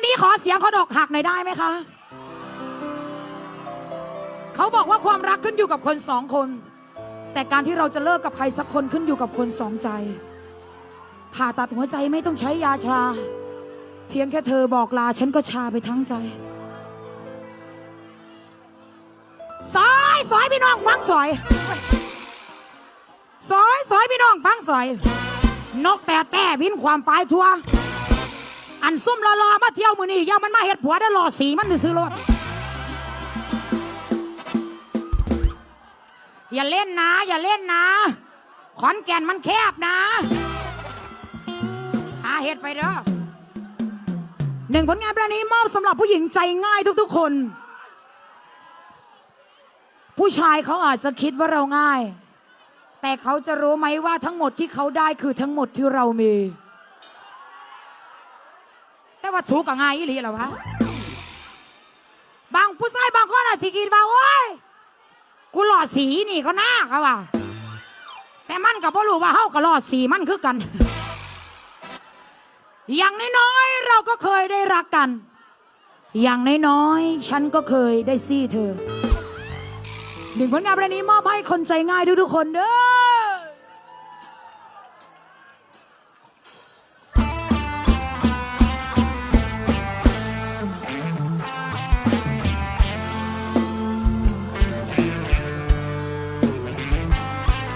วันนี้ขอเสียงเขาดอกหักหน่อยได้ไหมคะ เขาบอกว่าความรักขึ้นอยู่กับคนสองคน แต่การที่เราจะเลิกกับใครสักคนขึ้นอยู่กับคนสองใจ ผ่าตัดหัวใจไม่ต้องใช้ยาชา เพียงแค่เธอบอกลาฉันก็ชาไปทั้งใจสอยสอยพี่น้องฟังสอยสอยสอยพี่น้องฟังสอย นกแต่แต่บินความปลายทัว นซุ่มรอรอๆมาเที่ยวมือนี่อย่ามันมาเห็ดผัวได้หล่อสีมันหรือซื้อรถอย่าเล่นนะ อย่าเล่นนะ ขอนแก่นมันแคบนะ หาเห็ดไปเด้อหนึ่งผลงานเพลงนี้มอบสำหรับผู้หญิงใจง่ายทุกๆคน ผู้ชายเขาอาจจะคิดว่าเราง่าย แต่เขาจะรู้ไหมว่าทั้งหมดที่เขาได้คือทั้งหมดที่เรามี ว่าสูกับง่ายอีหลีเหรอวะบางผู้ชายบางคนอาจสิคิดว่าโอ้ยกูหลอดสีนี่ก็น่าครับว่าแต่มันกับพ่อรู้ว่าเฮากับหลอดสีมันคือกัน อย่างน้อยๆเราก็เคยได้รักกัน อย่างน้อยๆฉันก็เคยได้ซี่เธอหนึ่งผลงานเพลงนี้มอบให้คนใจง่ายทุกๆคนเด้อ